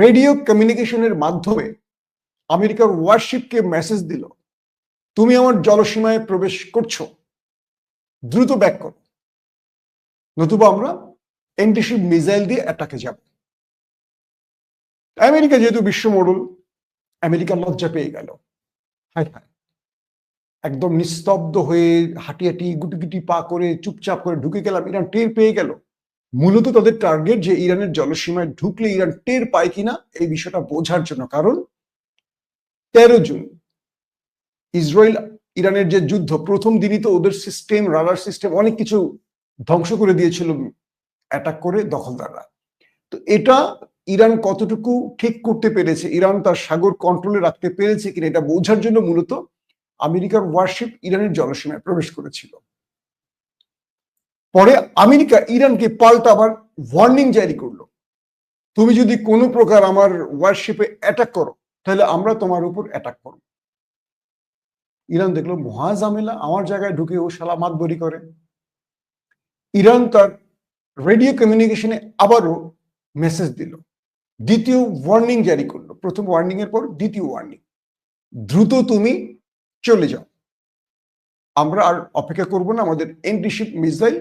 Radio কমিউনিকেশনের মাধ্যমে আমেরিকার ওয়ারশিপকে মেসেজ দিল। তুমি আমার জলসীমায় প্রবেশ করছ। দ্রুত ব্যাক করো। নতুবা আমরা এন্টিশিপ মিসাইল দিয়ে অ্যাটাকে যাব। আমেরিকা যেহেতু বিশ্ব মডল আমেরিকা লজ্জা পেয়ে গেল। হায় হায়। একদম নিস্তব্ধ হয়ে হাঁটি হাঁটি গুটি গুটি পা করে চুপচাপ করে ঢুকে গেলাম। ইরান টের পেয়ে গেল। মূলত তাদের টার্গেট যে ইরানের জলসীমায় ঢুকলে ইরান টের পায় কিনা, এই বিষয়টা বোঝার জন্য। কারণ তেরো জুন ইসরায়েল ইরানের যে যুদ্ধ, প্রথম দিনই তো ওদের সিস্টেম রাডার সিস্টেম অনেক কিছু ধ্বংস করে দিয়েছিল অ্যাটাক করে দখলদাররা। তো এটা ইরান কতটুকু ঠিক করতে পেরেছে, ইরান তার সাগর কন্ট্রোলে রাখতে পেরেছে কিনা, এটা বোঝার জন্য মূলত আমেরিকার ওয়ারশিপ ইরানের জলসীমায় প্রবেশ করেছিল। পরে আমেরিকা ইরানকে পাল্টা আবার ওয়ার্নিং জারি করল। তুমি যদি কোনো প্রকার আমার ওয়ারশিপে অ্যাটাক করো, তাহলে আমরা তোমার উপর অ্যাটাক করব। ইরান দেখল, মহা ঝামেলা, আমার জায়গায় ঢুকে ও শালা মাতবরি করে। ইরান তার রেডিও কমিউনিকেশনে আবারও মেসেজ দিল। দ্বিতীয় ওয়ার্নিং জারি করল। প্রথম ওয়ার্নিং এর পর দ্বিতীয় ওয়ার্নিং দ্রুত তুমি চলে যাও। আমরা আর অপেক্ষা করব না, আমাদের এন্টিশিপ মিসাইল